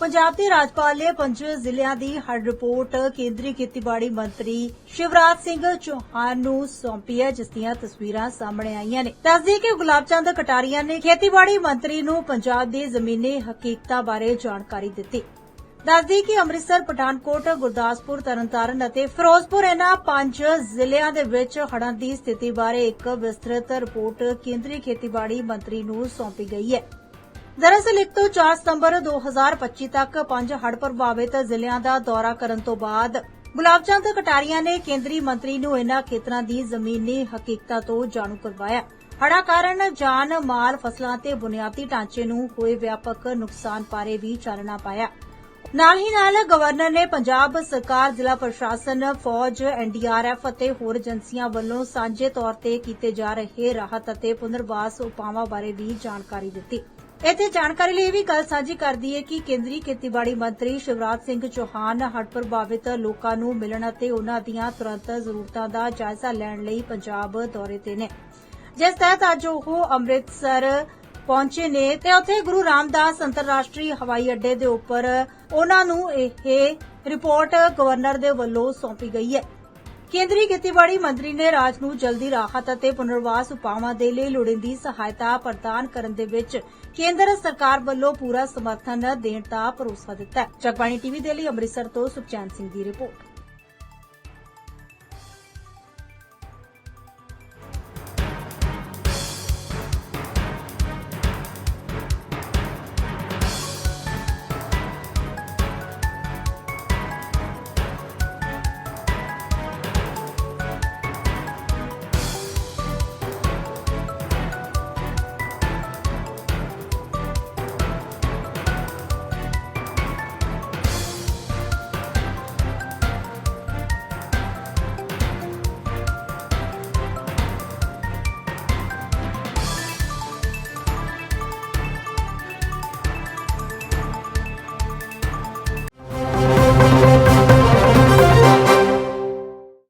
ਪੰਜਾਬ ਦੇ ਰਾਜਪਾਲ ਨੇ ਪੰਜ ਜ਼ਿਲ੍ਹਿਆਂ ਦੀ ਹੜ ਰਿਪੋਰਟ ਕੇਂਦਰੀ ਖੇਤੀਬਾੜੀ ਮੰਤਰੀ ਸ਼ਿਵਰਾਜ ਸਿੰਘ ਚੌਹਾਨ ਨੂੰ ਸੌਂਪੀ ਹੈ, ਜਿਸ ਦੀਆਂ ਤਸਵੀਰਾਂ ਸਾਹਮਣੇ ਆਈਆਂ ਨੇ। ਦੱਸਦੀ ਕਿ ਗੁਲਾਬ ਚੰਦ ਕਟਾਰੀਆ ਨੇ ਖੇਤੀਬਾੜੀ ਮੰਤਰੀ ਨੂੰ ਪੰਜਾਬ ਦੀ ਜ਼ਮੀਨੀ ਹਕੀਕਤਾਂ ਬਾਰੇ ਜਾਣਕਾਰੀ ਦਿੱਤੀ। ਦੱਸਦੀ ਕਿ ਅੰਮ੍ਰਿਤਸਰ, ਪਠਾਨਕੋਟ, ਗੁਰਦਾਸਪੁਰ, ਤਰਨਤਾਰਨ ਅਤੇ ਫਿਰੋਜ਼ਪੁਰ ਇਹਨਾਂ ਪੰਜ ਜ਼ਿਲ੍ਹਿਆਂ ਦੇ ਵਿੱਚ ਹੜ੍ਹਾਂ ਦੀ ਸਥਿਤੀ ਬਾਰੇ ਇੱਕ ਵਿਸਤ੍ਰਿਤ ਰਿਪੋਰਟ ਕੇਂਦਰੀ ਖੇਤੀਬਾੜੀ ਮੰਤਰੀ ਨੂੰ ਸੌਂਪੀ ਗਈ ਹੈ। ਦਰਅਸਲ 1 ਤੋਂ 4 ਸਤੰਬਰ 2025 ਤੱਕ ਪੰਜ ਹੜ੍ਹ ਪ੍ਰਭਾਵਿਤ ਜ਼ਿਲ੍ਹਿਆਂ ਦਾ ਦੌਰਾ ਕਰਨ ਤੋਂ ਬਾਅਦ ਗੁਲਾਬ ਚੰਦ ਕਟਾਰੀਆ ਨੇ ਕੇਂਦਰੀ ਮੰਤਰੀ ਨੂੰ ਇਨ੍ਹਾਂ ਖੇਤਰਾਂ ਦੀ ਜ਼ਮੀਨੀ ਹਕੀਕਤਾਂ ਤੋਂ ਜਾਣੂ ਕਰਵਾਇਆ। ਹੜ੍ਹਾਂ ਕਾਰਨ ਜਾਨ, ਮਾਲ, ਫਸਲਾਂ ਤੇ ਬੁਨਿਆਦੀ ਢਾਂਚੇ ਨੂੰ ਹੋਏ ਵਿਆਪਕ ਨੁਕਸਾਨ ਬਾਰੇ ਵੀ ਚਾਨਣਾ ਪਾਇਆ। ਨਾਲ ਹੀ ਨਾਲ ਗਵਰਨਰ ਨੇ ਪੰਜਾਬ ਸਰਕਾਰ, ਜ਼ਿਲ੍ਹਾ ਪ੍ਰਸ਼ਾਸਨ, ਫੌਜ ਐਨਡੀਆਰਐਫ ਅਤੇ ਹੋਰ ਏਜੰਸੀਆਂ ਵੱਲੋਂ ਸਾਂਝੇ ਤੌਰ ਤੇ ਕੀਤੇ ਜਾ ਰਹੇ ਰਾਹਤ ਅਤੇ ਪੁਨਰਵਾਸ ਉਪਾਵਾਂ ਬਾਰੇ ਵੀ ਜਾਣਕਾਰੀ ਦਿੱਤੀ। ਇੱਥੇ ਜਾਣਕਾਰੀ ਲਈ ਇਹ ਵੀ ਗੱਲ ਸਾਂਝੀ ਕਰਦੀ ਹੈ ਕਿ ਕੇਂਦਰੀ ਖੇਤੀਬਾੜੀ ਮੰਤਰੀ ਸ਼ਿਵਰਾਜ ਸਿੰਘ ਚੌਹਾਨ ਹੜ੍ਹ ਪ੍ਰਭਾਵਿਤ ਲੋਕਾਂ ਨੂੰ ਮਿਲਣ ਅਤੇ ਉਹਨਾਂ ਦੀਆਂ ਤੁਰੰਤ ਜ਼ਰੂਰਤਾਂ ਦਾ ਜਾਇਜ਼ਾ ਲੈਣ ਲਈ ਪੰਜਾਬ ਦੌਰੇ ਤੇ ਨੇ। ਜਿਸ ਤਹਿਤ ਅੱਜ ਉਹ ਅੰਮ੍ਰਿਤਸਰ ਪਹੁੰਚੇ ਨੇ ਤੇ ਉੱਥੇ ਗੁਰੂ ਰਾਮਦਾਸ ਅੰਤਰਰਾਸ਼ਟਰੀ ਹਵਾਈ ਅੱਡੇ ਦੇ ਉੱਪਰ ਉਹਨਾਂ ਨੂੰ ਇਹ ਰਿਪੋਰਟ ਗਵਰਨਰ ਦੇ ਵੱਲੋਂ ਸੌਂਪੀ ਗਈ ਹੈ। ਕੇਂਦਰੀ ਖੇਤੀਬਾੜੀ ਮੰਤਰੀ ਨੇ ਰਾਜ ਨੂੰ ਜਲਦੀ ਰਾਹਤ ਅਤੇ ਪੁਨਰਵਾਸ ਉਪਾਵਾਂ ਦੇ ਲਈ ਲੋੜੀਂਦੀ ਸਹਾਇਤਾ ਪ੍ਰਦਾਨ ਕਰਨ ਦੇ ਵਿੱਚ ਕੇਂਦਰ ਸਰਕਾਰ ਵੱਲੋਂ ਪੂਰਾ ਸਮਰਥਨ ਦੇਣ ਦਾ ਭਰੋਸਾ ਦਿੱਤਾ ਹੈ। ਜਗਬਾਣੀ ਟੀਵੀ ਦੇ ਲਈ ਅੰਮ੍ਰਿਤਸਰ ਤੋਂ ਸੁਖਚੈਨ ਸਿੰਘ ਦੀ ਰਿਪੋਰਟ।